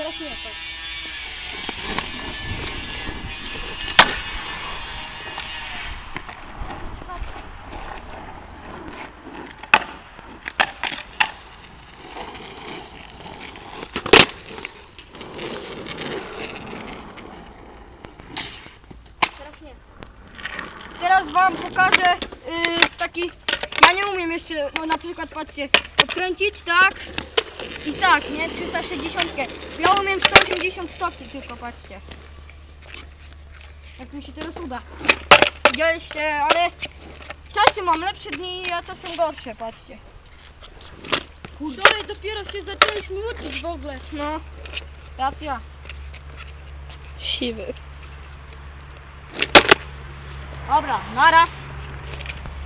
teraz nie to. Teraz wam pokażę y, taki. Ja nie umiem jeszcze, no na przykład patrzcie, odkręcić tak i tak, nie? 360. Ja umiem 180 stopni tylko, patrzcie. Jak mi się teraz uda. Widzieliście, ale czasy mam lepsze dni, a czasem gorsze, patrzcie. Wczoraj dopiero się zaczęliśmy uczyć w ogóle. No, racja. Siwy. Dobra, nara.